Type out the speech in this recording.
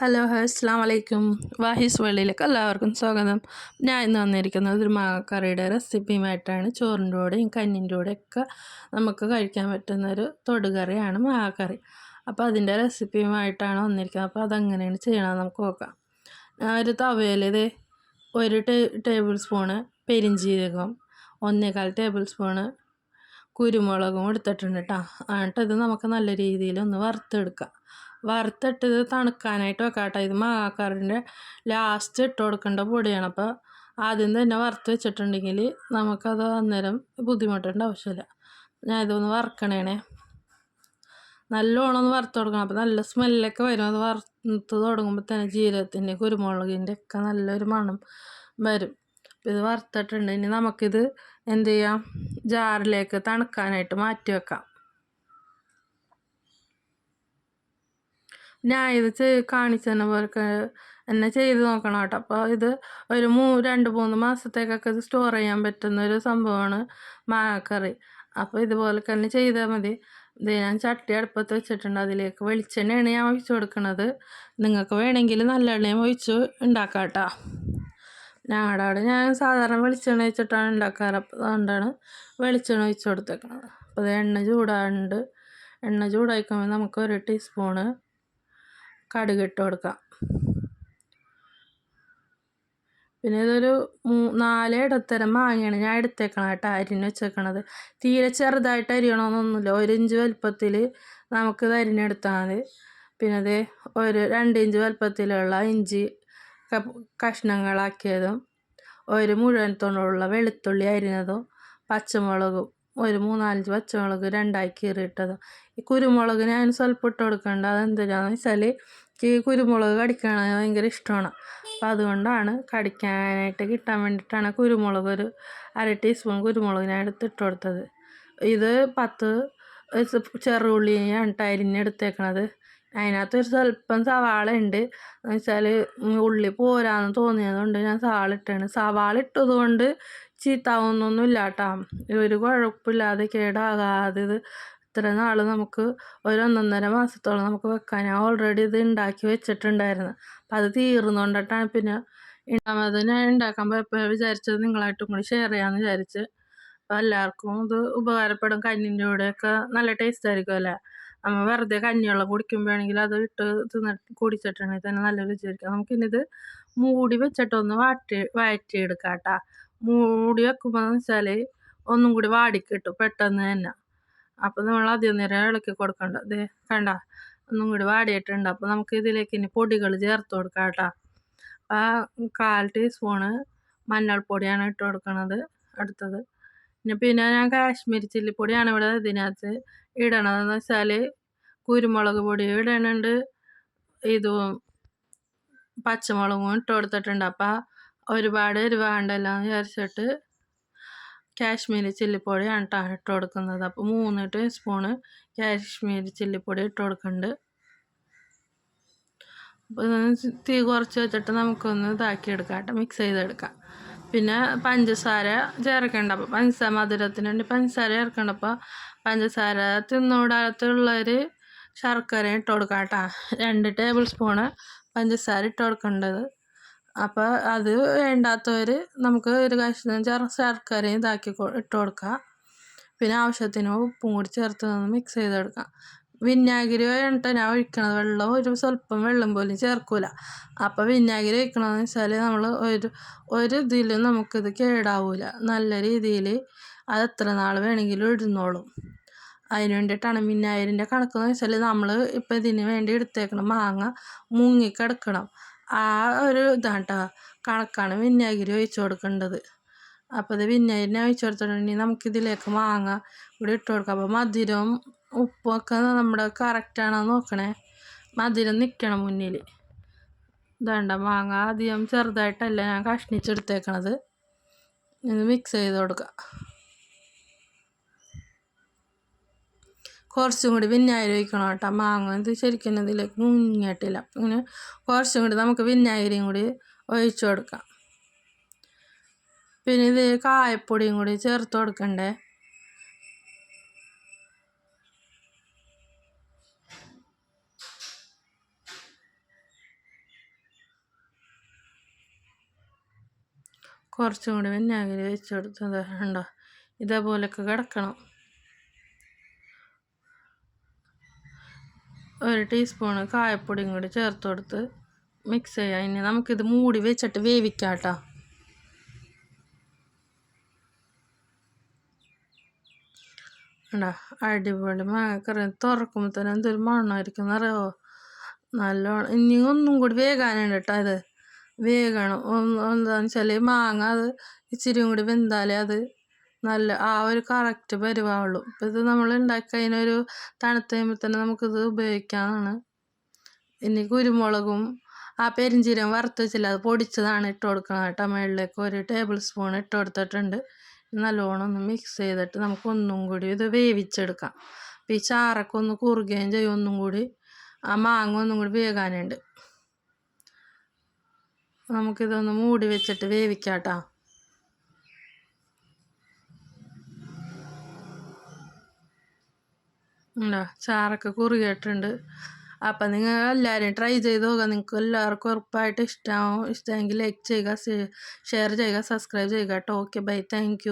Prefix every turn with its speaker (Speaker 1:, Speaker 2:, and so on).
Speaker 1: Hello അസ്സാം വലൈക്കും വാഹിസ് വേളിയിലേക്ക് എല്ലാവർക്കും സ്വാഗതം. ഞാൻ ഇന്ന് വന്നിരിക്കുന്നത് ഒരു മാങ്ങക്കറിയുടെ റെസിപ്പിയുമായിട്ടാണ്. ചോറിന്റെ കൂടെയും കഞ്ഞിന്റെ കൂടെയൊക്കെ നമുക്ക് കഴിക്കാൻ പറ്റുന്ന ഒരു തൊടുകറിയാണ് മാങ്ങക്കറി. അപ്പോൾ അതിന്റെ റെസിപ്പിയുമായിട്ടാണ് വന്നിരിക്കുന്നത്. അപ്പോൾ അതെങ്ങനെയാണ് ചെയ്യണമെന്ന് നമുക്ക് നോക്കാം. ഞാൻ ഒരു തവയിലത് ഒരു ടേബിൾ സ്പൂണ് പെരിഞ്ചീരകം ഒന്നേകാൽ ടേബിൾ സ്പൂണ് കുരുമുളകും എടുത്തിട്ടുണ്ട് കേട്ടോ. എന്നിട്ട് ഇത് നമുക്ക് നല്ല രീതിയിൽ ഒന്ന് വറുത്തെടുക്കാം. വറുത്തിട്ട് ഇത് തണുക്കാനായിട്ട് വെക്കാട്ടോ. ഇത് മാങ്ങാക്കറിന്റെ ലാസ്റ്റ് ഇട്ട് കൊടുക്കേണ്ട പൊടിയാണ്. അപ്പോൾ ആദ്യം തന്നെ വറുത്ത് വെച്ചിട്ടുണ്ടെങ്കിൽ നമുക്കത് അന്നേരം ബുദ്ധിമുട്ടേണ്ട ആവശ്യമില്ല. ഞാൻ ഇതൊന്ന് വറുക്കണേണേ. നല്ലോണം ഒന്ന് വറുത്ത് കൊടുക്കണം. അപ്പോൾ നല്ല സ്മെല്ലൊക്കെ വരും. അത് വറുത്ത് തുടങ്ങുമ്പോൾ തന്നെ ജീരകത്തിന്റെ കുരുമുളകിന്റെ ഒക്കെ നല്ലൊരു മണം വരും. ഇത് വറുത്തിട്ടുണ്ട്. ഇനി നമുക്കിത് എന്ത് ചെയ്യാം? ജാറിലേക്ക് തണുക്കാനായിട്ട് മാറ്റി വെക്കാം. ഞാൻ ഇത് കാണിച്ചെന്ന പോലൊക്കെ എന്നെ ചെയ്ത് നോക്കണം കേട്ടോ. അപ്പോൾ ഇത് ഒരു മൂ രണ്ട് മൂന്ന് മാസത്തേക്കൊക്കെ ഇത് സ്റ്റോർ ചെയ്യാൻ പറ്റുന്ന ഒരു സംഭവമാണ് മാങ്ങക്കറി. അപ്പോൾ ഇതുപോലെ തന്നെ ചെയ്താൽ മതി. ഇത് ഞാൻ ചട്ടി അടുപ്പത്ത് വെച്ചിട്ടുണ്ട്. അതിലേക്ക് വെളിച്ചെണ്ണയാണ് ഞാൻ ഒഴിച്ചു കൊടുക്കുന്നത് നിങ്ങൾക്ക് വേണമെങ്കിൽ നല്ലെണ്ണയും ഒഴിച്ച് ഉണ്ടാക്കാം കേട്ടോ. ഞങ്ങളുടെ അവിടെ ഞാൻ സാധാരണ വെളിച്ചെണ്ണ വെച്ചിട്ടാണ് ഉണ്ടാക്കാറ്. അപ്പോൾ അതുകൊണ്ടാണ് വെളിച്ചെണ്ണ ഒഴിച്ച് കൊടുത്തേക്കുന്നത് അപ്പോൾ അത് എണ്ണ ചൂടാണ്ട് എണ്ണ ചൂടായിക്കുമ്പോൾ നമുക്ക് ഒരു ടീസ്പൂണ് കടുക് ഇട്ട് കൊടുക്കാം. പിന്നെ ഇതൊരു നാല് ഇടത്തരം മാങ്ങയാണ്. ഞാൻ എടുത്തേക്കണം കേട്ടോ അരിഞ്ഞ് വെച്ചേക്കണത്. തീരെ ചെറുതായിട്ട് അരിയണമെന്നൊന്നുമില്ല ഒരു ഇഞ്ച് വലുപ്പത്തിൽ നമുക്കിത് അരിഞ്ഞെടുത്താൽ മതി. പിന്നെ അത് ഒരു രണ്ട് ഇഞ്ച് വലുപ്പത്തിലുള്ള ഇഞ്ചി കഷ്ണങ്ങളാക്കിയതും ഒരു മുഴുവൻ തൊണ്ടുള്ള വെളുത്തുള്ളി അരിഞ്ഞതും പച്ചമുളകും ഒരു മൂന്നാലഞ്ച് പച്ചമുളക് രണ്ടായി കീറിയിട്ടത്. ഈ കുരുമുളക് ഞാൻ സ്വല്പം ഇട്ട് കൊടുക്കേണ്ട. അതെന്തിനാന്ന് വെച്ചാൽ എനിക്ക് കുരുമുളക് കടിക്കാൻ ഭയങ്കര ഇഷ്ടമാണ്. അപ്പോൾ അതുകൊണ്ടാണ് കടിക്കാനായിട്ട് കിട്ടാൻ വേണ്ടിയിട്ടാണ് കുരുമുളക് ഒരു അര ടീസ്പൂൺ കുരുമുളക് ഞാൻ എടുത്ത് ഇട്ട് കൊടുത്തത്. ഇത് പത്ത് ചെറുള്ളിയാണ് അരിഞ്ഞെടുത്തേക്കണത് അതിനകത്ത് ഒരു സ്വല്പം സവാള ഉണ്ട് എന്ന് വെച്ചാൽ ഉള്ളി പോരാന്ന് തോന്നിയതുകൊണ്ട് ഞാൻ സവാള ഇട്ടാണ്. സവാള ഇട്ടത് കൊണ്ട് ചീത്താവുന്നൊന്നുമില്ല കേട്ടോ ഒരു കുഴപ്പമില്ലാതെ കേടാകാതെ ഇത് ഇത്ര നാൾ നമുക്ക് ഒരു ഒന്നൊന്നര മാസത്തോളം നമുക്ക് വെക്കാൻ. ഞാൻ ഓൾറെഡി ഇത് ഉണ്ടാക്കി വെച്ചിട്ടുണ്ടായിരുന്നു. അപ്പം അത് തീർന്നുകൊണ്ടിട്ടാണ് പിന്നെ രണ്ടാമത് ഞാൻ ഉണ്ടാക്കാൻ പോയപ്പോൾ വിചാരിച്ചത് നിങ്ങളായിട്ടും കൂടി ഷെയർ ചെയ്യാമെന്ന് വിചാരിച്ച്. അപ്പോൾ എല്ലാവർക്കും ഇത് ഉപകാരപ്പെടും. കഞ്ഞിന്റെ കൂടെയൊക്കെ നല്ല ടേസ്റ്റ് ആയിരിക്കും അല്ലേ? നമ്മൾ വെറുതെ കഞ്ഞിവെള്ളം കുടിക്കുമ്പോഴാണെങ്കിൽ അത് ഇട്ട് തിന്നിട്ട് കുടിച്ചിട്ടുണ്ടെങ്കിൽ തന്നെ നല്ല രുചിയായിരിക്കും. നമുക്കിനിത് മൂടി വെച്ചിട്ടൊന്ന് വാട്ടി വഴറ്റിയെടുക്കാം കേട്ടോ മൂടി വെക്കുമ്പോൾ വെച്ചാൽ ഒന്നും കൂടി വാടിക്കിട്ടും പെട്ടെന്ന് തന്നെ. അപ്പോൾ നമ്മൾ അധികം നേരം ഇളക്കി കൊടുക്കണ്ട. ദേ കണ്ട ഒന്നും കൂടി വാടിയിട്ടുണ്ട്. അപ്പോൾ നമുക്ക് ഇതിലേക്ക് ഇനി പൊടികൾ ചേർത്ത് കൊടുക്കാം കേട്ടോ. ആ കാൽ ടീസ്പൂണ് മഞ്ഞൾപ്പൊടിയാണ് ഇട്ട് കൊടുക്കുന്നത് അടുത്തത്. പിന്നെ ഞാൻ കാശ്മീരി ചില്ലിപ്പൊടിയാണ് ഇവിടെ ഇതിനകത്ത് ഇടണതെന്ന് വെച്ചാൽ കുരുമുളക് പൊടി ഇടണുണ്ട്. ഇതും പച്ചമുളകും ഇട്ട് കൊടുത്തിട്ടുണ്ട്. അപ്പം ഒരുപാട് എരിവാണ്ടല്ലോ എന്ന് വിചാരിച്ചിട്ട് കാശ്മീരി ചില്ലിപ്പൊടിയാണ് കേട്ടോ ഇട്ട് കൊടുക്കുന്നത്. അപ്പോൾ മൂന്ന് ടീസ്പൂണ് കാശ്മീരി ചില്ലിപ്പൊടി ഇട്ട് കൊടുക്കുന്നുണ്ട് അപ്പോൾ തീ കുറച്ച് വെച്ചിട്ട് നമുക്കൊന്ന് ഇതാക്കി എടുക്കാം കേട്ടോ. മിക്സ് ചെയ്തെടുക്കാം. പിന്നെ പഞ്ചസാര ചേർക്കേണ്ട. അപ്പോൾ പഞ്ചസാര മധുരത്തിന് വേണ്ടി പഞ്ചസാര ചേർക്കേണ്ട അപ്പോൾ പഞ്ചസാര തിന്നൂടാത്തുള്ളൊരു ശർക്കര ഇട്ട് കൊടുക്കാം കേട്ടോ. രണ്ട് ടേബിൾ സ്പൂണ് പഞ്ചസാര ഇട്ട് കൊടുക്കേണ്ടത്. അപ്പോൾ അത് വേണ്ടാത്തവർ നമുക്ക് ഒരു കഷ്ണം ശർക്കരയും ഇതാക്കി ഇട്ട് കൊടുക്കാം. പിന്നെ ആവശ്യത്തിന് ഉപ്പും കൂടി ചേർത്ത് നിന്ന് മിക്സ് ചെയ്തെടുക്കാം. വിനാഗിരി വേണ്ട? ഞാൻ ഒഴിക്കണത് വെള്ളം ഒരു സ്വല്പം വെള്ളം പോലും ചേർക്കൂല. അപ്പോൾ വിനാഗിരി ഒഴിക്കണമെന്ന് വെച്ചാൽ നമ്മൾ ഒരു ഒരു ഇതിലും നമുക്കിത് കേടാവൂല. നല്ല രീതിയിൽ അത് എത്ര നാൾ വേണമെങ്കിലും ഇടുന്നോളും. അതിന് വേണ്ടിയിട്ടാണ് വിനാഗിരിന്റെ കണക്കെന്ന് വെച്ചാൽ നമ്മൾ ഇപ്പം ഇതിന് വേണ്ടി എടുത്തേക്കണം മാങ്ങ മുങ്ങിക്കിടക്കണം ആ ഒരു ഇതാണ് കേട്ടോ കണക്കാണ് വിനാഗിരി ഒഴിച്ച് കൊടുക്കേണ്ടത്. അപ്പോൾ ഇത് വിനാഗിരിനെ ഒഴിച്ച് കൊടുത്തിട്ടുണ്ടെങ്കിൽ നമുക്കിതിലേക്ക് മാങ്ങ ഇവിടെ ഇട്ട് കൊടുക്കാം. അപ്പോൾ മധുരവും ഉപ്പൊക്കെ നമ്മുടെ കറക്റ്റാണോ നോക്കണേ. മധുരം നിൽക്കണം മുന്നിൽ. ഇതാണ്ട മാങ്ങ അധികം ചെറുതായിട്ടല്ല ഞാൻ കഷ്ണിച്ചെടുത്തേക്കണത്. ഇത് മിക്സ് ചെയ്ത് കൊടുക്കുക കുറച്ചും കൂടി വിനാഗിരി ഒഴിക്കണം കേട്ടോ മാങ്ങ ഇത് ശരിക്കും ഇതിലേക്ക് മുങ്ങിയിട്ടില്ല. അപ്പം ഇങ്ങനെ കുറച്ചും കൂടി നമുക്ക് വിനാഗിരിയും കൂടി ഒഴിച്ചു കൊടുക്കാം. പിന്നെ ഇത് കായപ്പൊടിയും കൂടി ചേർത്ത് കൊടുക്കണ്ടേ? കുറച്ചും കൂടി വിനാഗിരി വെച്ചു കൊടുത്തത് ഉണ്ടോ ഇതേപോലെയൊക്കെ കിടക്കണം. ഒരു ടീസ്പൂണ് കായപ്പൊടിയും കൂടി ചേർത്ത് കൊടുത്ത് മിക്സ് ചെയ്യാം. ഇനി നമുക്കിത് മൂടി വെച്ചിട്ട് വേവിക്കാം കേട്ടോ അടിപൊളി മാങ്ങക്കറി. തുറക്കുമ്പോൾ തന്നെ എന്തൊരു മണമായിരിക്കും എന്നറിയോ നല്ലോണം ഇനി ഒന്നും കൂടി വേകാനുണ്ട് കേട്ടോ അത് വേഗണം എന്താണെന്ന് വെച്ചാൽ മാങ്ങ അത് ഇച്ചിരി കൂടി വെന്താലേ അത് നല്ല ആ ഒരു കറക്റ്റ് പരിവാവുള്ളൂ അപ്പം ഇത് നമ്മൾ ഉണ്ടാക്കി കഴിഞ്ഞൊരു തണുത്ത് കഴിയുമ്പോൾ തന്നെ നമുക്കിത് ഉപയോഗിക്കാവുന്നതാണ് ഇനി കുരുമുളകും ആ പെരിഞ്ചീരം വറുത്ത് വെച്ചില്ല അത് പൊടിച്ചതാണ് ഇട്ട് കൊടുക്കണം കേട്ടോ. മുകളിലേക്ക് ഒരു ടേബിൾ സ്പൂൺ ഇട്ട് കൊടുത്തിട്ടുണ്ട്. നല്ലോണം ഒന്ന് മിക്സ് ചെയ്തിട്ട് നമുക്കൊന്നും കൂടി ഇത് വേവിച്ചെടുക്കാം. അപ്പം ഈ ചാറൊക്കെ ഒന്ന് കുറുകയും ചെയ്യും ഒന്നും കൂടി. ആ മാങ്ങ ഒന്നും കൂടി വേകാനുണ്ട്. നമുക്കിതൊന്ന് മൂടി വെച്ചിട്ട് വേവിക്കാം കേട്ടോ ഉണ്ടോ? ചാറൊക്കെ കുറുകിയിട്ടുണ്ട് അപ്പം നിങ്ങൾ എല്ലാവരും ട്രൈ ചെയ്ത് നോക്കുക നിങ്ങൾക്ക് എല്ലാവർക്കും ഉറപ്പായിട്ട് ഇഷ്ടമാവും ഇഷ്ടമെങ്കിൽ ലൈക്ക് ചെയ്യുക ഷെയർ ചെയ്യുക സബ്സ്ക്രൈബ് ചെയ്യുക കേട്ടോ. Okay bye thank